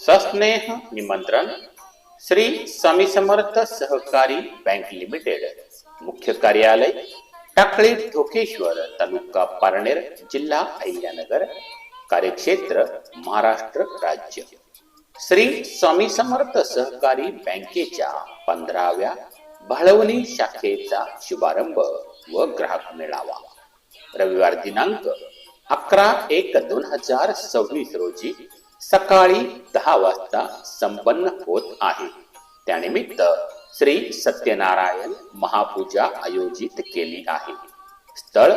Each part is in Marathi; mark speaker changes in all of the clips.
Speaker 1: सस्नेह निमंत्रण श्री स्वामी समर्थ सहकारी बँक लिमिटेड मुख्य कार्यालय टाकळी ढोकेश्वर तालुका पारनेर जिल्हा अहिल्यानगर कार्यक्षेत्र महाराष्ट्र राज्य. श्री स्वामी समर्थ सहकारी बँकेच्या पंधराव्या भाळवणी शाखेचा शुभारंभ व ग्राहक मेळावा. रविवार दिनांक अकरा एक दोन हजार सव्वीस रोजी सकाळी दहा वाजता संपन्न होत आहे. त्यानिमित्त श्री सत्यनारायण महापूजा आयोजित केली आहे. स्थळ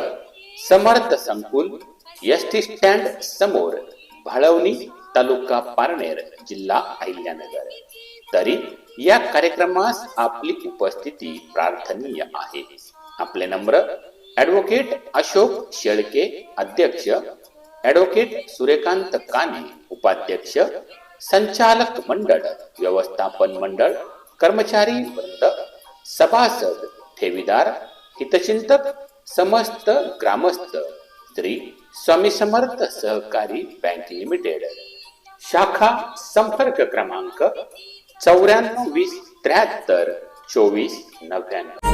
Speaker 1: समर्थ संकुल एस टी स्टँड समोर भळवणी तालुका पारनेर जिल्हा अहिल्यानगर. तरी या कार्यक्रमास आपली उपस्थिती प्रार्थनीय आहे. आपले नम्र ॲडव्होकेट अशोक शेळके अध्यक्ष ॲडव्होकेट सूर्यकांत काने उपाध्यक्ष संचालक मंडळ व्यवस्थापन मंडळ कर्मचारी वृंद सभासद ठेवीदार हितचिंतक समस्त ग्रामस्थ श्री स्वामी समर्थ सहकारी बँक लिमिटेड शाखा संपर्क क्रमांक चौऱ्याण्णव वीस त्र्याहत्तर चोवीस नव्याण्णव